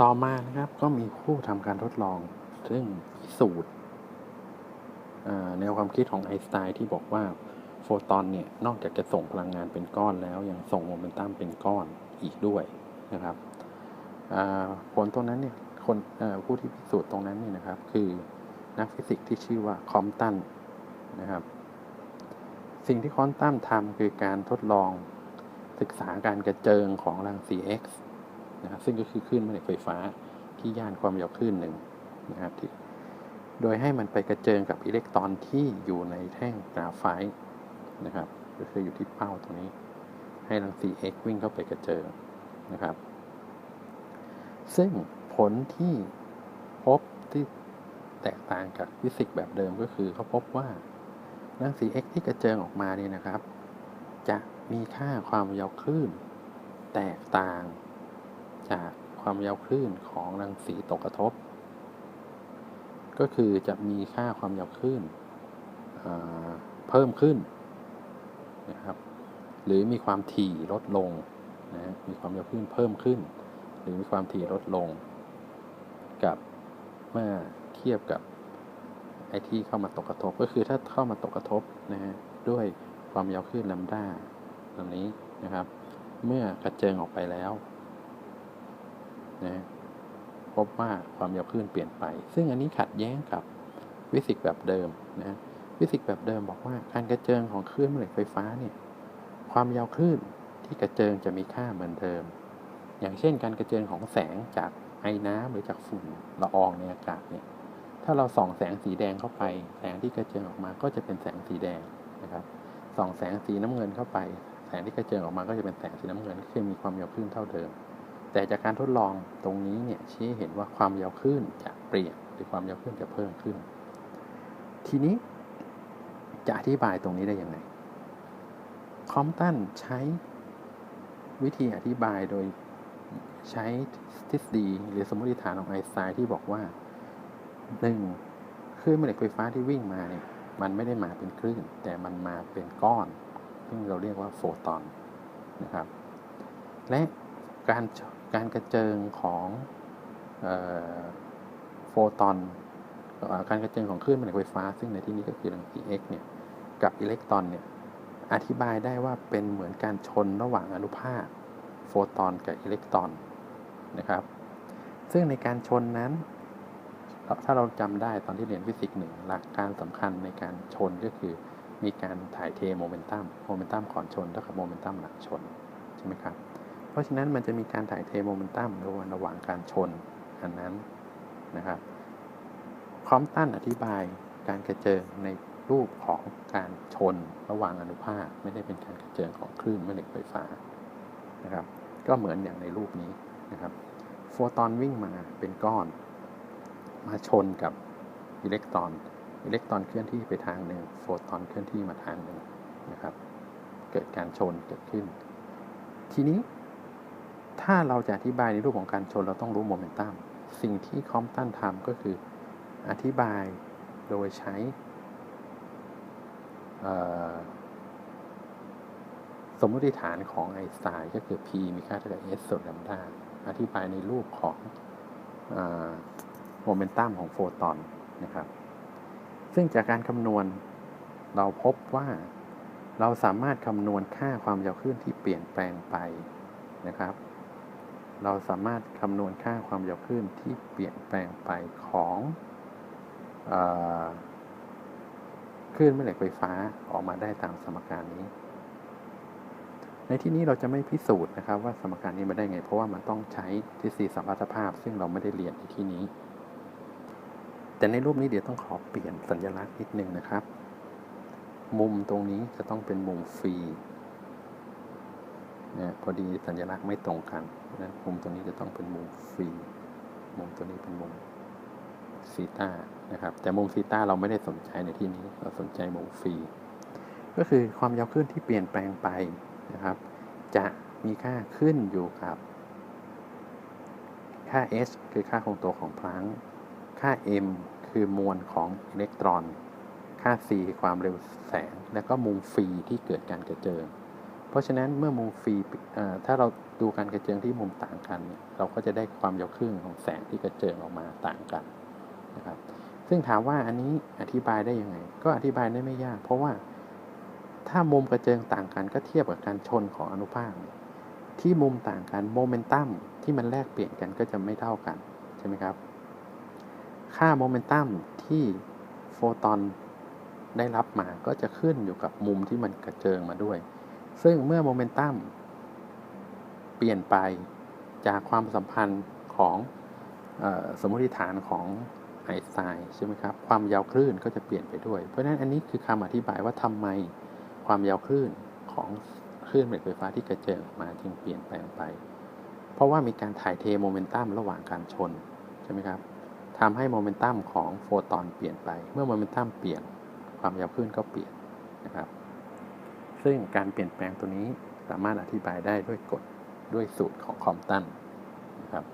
ต่อมานะครับก็มีผู้ทำการทดลอง ซึ่งพิสูจน์แนวความคิดของไอน์สไตน์ที่บอกว่าโฟตอนเนี่ย นอกจากจะส่งพลังงานเป็นก้อนแล้ว ยังส่งโมเมนตัมเป็นก้อนอีกด้วยนะครับผลตรงนั้นเนี่ยคนผู้ที่พิสูจน์ตรงนั้นนี่นะครับ คือนักฟิสิกส์ที่ชื่อว่าคอมตันนะครับ สิ่งที่คอมตันทำคือการทดลองศึกษาการกระเจิงของรังสี X นะครับซึ่งก็คือคลื่นแม่เหล็กไฟฟ้าที่ย่านความยาวคลื่นหนึ่งนะครับที่โดยให้มันไปกระเจิงกับอิเล็กตรอนที่อยู่ในแท่งกราไฟต์นะครับ ก็คืออยู่ที่เป้าตรงนี้ ให้รังสี X วิ่งเข้าไปกระเจิงนะครับ ซึ่งผลที่พบที่แตกต่างกับฟิสิกส์แบบเดิมก็คือเขาพบว่ารังสี X ที่กระเจิงออกมาเนี่ยนะครับ จะมีค่าความยาวคลื่น แตกต่าง จากความยาวคลื่นของรังสีตกกระทบ ก็คือจะมีค่าความยาวคลื่นเพิ่มขึ้นนะครับ หรือมีความถี่ลดลงนะมีความยาวคลื่นเพิ่มขึ้น หรือมีความถี่ลดลง กับเมื่อเทียบกับไอที่เข้ามาตกกระทบก็คือถ้าเข้ามาตกกระทบนะฮะด้วยความยาวคลื่นลัมด้าตรงนี้นะครับ เมื่อกระเจิงออกไปแล้ว นะพบว่าความยาวคลื่นเปลี่ยนไป ซึ่งอันนี้ขัดแย้งกับฟิสิกแบบเดิมนะฟิสิกแบบเดิมบอกว่าการกระเจิงของคลื่นแม่เหล็กไฟฟ้าเนี่ยความยาวคลื่นที่กระเจิงจะมีค่าเหมือนเดิม อย่างเช่น การกระเจิงของแสงจากไอ้น้ำหรือจากฝุ่นละอองในอากาศเนี่ยถ้าเราส่องแสงสีแดงเข้าไป แสงที่กระเจิงออกมาก็จะเป็นแสงสีแดงนะครับส่องแสงสีน้ำเงินเข้าไป แสงที่กระเจิงออกมาก็จะเป็นแสงสีน้ำเงินคือมีความยาวคลื่นเท่าเดิม แต่จากการทดลองตรงนี้เนี่ยชี้เห็นว่าความยาวคลื่นจะเปลี่ยนหรือความยาวคลื่นจะเพิ่มขึ้น ทีนี้จะอธิบายตรงนี้ได้ยังไงคอมตันใช้วิธีอธิบายโดยใช้ทฤษฎีหรือสมมติฐานของไอน์สไตน์ที่บอกว่าหนึ่งคลื่นแม่เหล็กไฟฟ้าที่วิ่งมาเนี่ยมันไม่ได้มาเป็นคลื่น แต่มันมาเป็นก้อน ซึ่งเราเรียกว่าโฟตอนนะครับ และการ การกระเจิงของโฟตอนการกระเจิงของคลื่นแม่เหล็กไฟฟ้า ซึ่งในที่นี้ก็คือรังสี X เนี่ยกับอิเล็กตรอนเนี่ยอธิบายได้ว่าเป็นเหมือนการชนระหว่างอนุภาคโฟตอนกับอิเล็กตรอนนะครับซึ่งในการชนนั้น ถ้าเราจำได้ตอนที่เรียนฟิสิกส์หนึ่งหลักการสำคัญในการชนก็คือมีการถ่ายเทโมเมนตัมโมเมนตัมก่อนชนเท่ากับโมเมนตัมหลังชนใช่ไหมครับ เพราะฉะนั้นมันจะมีการถ่ายเทโมเมนตัมระหว่างระหว่างการชนอันนั้นนะครับคอมตันอธิบายการกระเจิงในรูปของการชนระหว่างอนุภาคไม่ได้เป็นการกระเจิงของคลื่นแม่เหล็กไฟฟ้านะครับ ก็เหมือนอย่างในรูปนี้นะครับโฟตอนวิ่งมาเป็นก้อน มาชนกับอิเล็กตรอนอิเล็กตรอนเคลื่อนที่ไปทางหนึ่งโฟตอนเคลื่อนที่มาทางหนึ่งนะครับ เกิดการชนเกิดขึ้น ทีนี้ ถ้าเราจะอธิบายในรูปของการชนเราต้องรู้โมเมนตัมสิ่งที่คอมตันทำก็คืออธิบายโดยใช้สมมติฐานของไอน์สไตน์ก็คือ P มีค่าเท่ากับ S ส่วนลัมดาอธิบายในรูปของโมเมนตัมของโฟตอนนะครับ ซึ่งจากการคำนวณเราพบว่าเราสามารถคำนวณค่าความยาวคลื่นที่เปลี่ยนแปลงไปนะครับ เราสามารถคำนวณค่าความยาวคลื่นที่เปลี่ยนแปลงไปของคลื่นแม่เหล็กไฟฟ้าออกมาได้ตามสมการนี้ ในที่นี้เราจะไม่พิสูจน์นะครับว่าสมการนี้มาได้ไง เพราะว่ามันต้องใช้ทฤษฎีสัมพัทธภาพ ซึ่งเราไม่ได้เรียนในที่นี้ แต่ในรูปนี้เดี๋ยวต้องขอเปลี่ยนสัญลักษณ์นิดนึงนะครับ มุมตรงนี้จะต้องเป็นมุมฟรี นะพอดีสัญลักษณ์ไม่ตรงกันนะมุมตัวนี้จะต้องเป็นมุมฟรี มุมตัวนี้เป็นมุมซีตานะครับ แต่มุมซีตาเราไม่ได้สนใจในที่นี้ เราสนใจมุมฟรี ก็คือความยาวคลื่นที่เปลี่ยนแปลงไปนะครับ จะมีค่าขึ้นอยู่กับ ค่า h คือค่าคงตัวของพลัง ค่า m คือมวลของอิเล็กตรอน ค่า c คือความเร็วแสง และก็มุมฟรีที่เกิดการกระเจิง เพราะฉะนั้นเมื่อมุมฟรีถ้าเราดูการกระเจิงที่มุมต่างกันเนี่ยเราก็จะได้ความยาวคลื่นของแสงที่กระเจิงออกมาต่างกันนะครับซึ่งถามว่าอันนี้อธิบายได้ยังไง ก็อธิบายได้ไม่ยาก เพราะว่าถ้ามุมกระเจิงต่างกันก็เทียบกับการชนของอนุภาคที่มุมต่างกันโมเมนตัมที่มันแลกเปลี่ยนกันก็จะไม่เท่ากันใช่ไหมครับ ค่าโมเมนตัมที่โฟตอนได้รับมาก็จะขึ้นอยู่กับมุมที่มันกระเจิงมาด้วย ซึ่งเมื่อโมเมนตัมเปลี่ยนไปจากความสัมพันธ์ของออสมมติฐานของไอน์สไตน์ใช่ไหมครับ ความยาวคลื่นก็จะเปลี่ยนไปด้วย เพราะฉะนั้นอันนี้คือคำอธิบายว่าทำไมความยาวคลื่นของคลื่นแม่เหล็กไฟฟ้าที่กระเจิงมาจึงเปลี่ยนแปลงไป เพราะว่ามีการถ่ายเทโมเมนตัมระหว่างการชนใช่ไหมครับทำให้โมเมนตัมของโฟตอนเปลี่ยนไป เมื่อโมเมนตัมเปลี่ยนความยาวคลื่นก็เปลี่ยนนะครับ ซึ่งการเปลี่ยนแปลงตัวนี้สามารถอธิบายได้ด้วยกฎด้วยสูตรของคอมตันนะครับ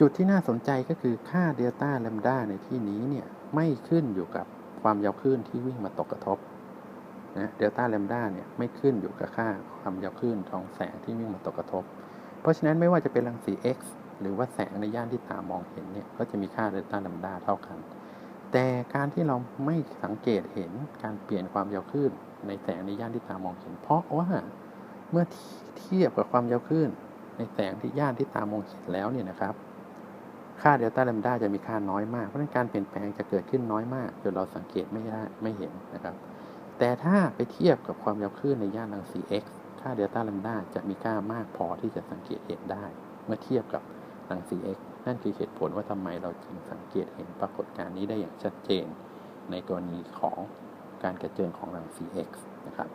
จุดที่น่าสนใจก็คือค่าเดลต้าแลมดาในที่นี้เนี่ยไม่ขึ้นอยู่กับความยาวคลื่นที่วิ่งมาตกกระทบนะเดลต้าแลมดาเนี่ยไม่ขึ้นอยู่กับค่าความยาวคลื่นของแสงที่วิ่งมาตกกระทบ เพราะฉะนั้นไม่ว่าจะเป็นรังสี X หรือว่าแสงในย่านที่ตามองเห็นเนี่ยก็จะมีค่าเดลต้าแลมดาเท่ากัน แต่การที่เราไม่สังเกตเห็นการเปลี่ยนความยาวคลื่นในแสงในย่านที่ตามองเห็น เพราะว่าเมื่อเทียบกับความยาวคลื่นในแสงที่ย่านที่ตามองเห็นแล้วเนี่ยนะครับ ค่าเดลต้าแลมดาจะมีค่าน้อยมาก เพราะนั้นการเปลี่ยนแปลงจะเกิดขึ้นน้อยมากจนเราสังเกตไม่ได้ไม่เห็นนะครับ แต่ถ้าไปเทียบกับความยาวคลื่นในย่านรังสี X ค่าเดลต้าแลมดาจะมีค่ามากพอที่จะสังเกตเห็นได้ เมื่อเทียบกับรังสี X นั่นคือเหตุผลว่าทำไมเราจึงสังเกตเห็นปรากฏการณ์นี้ได้อย่างชัดเจน ในกรณีของการกระเจิงของรังสี X นะครับ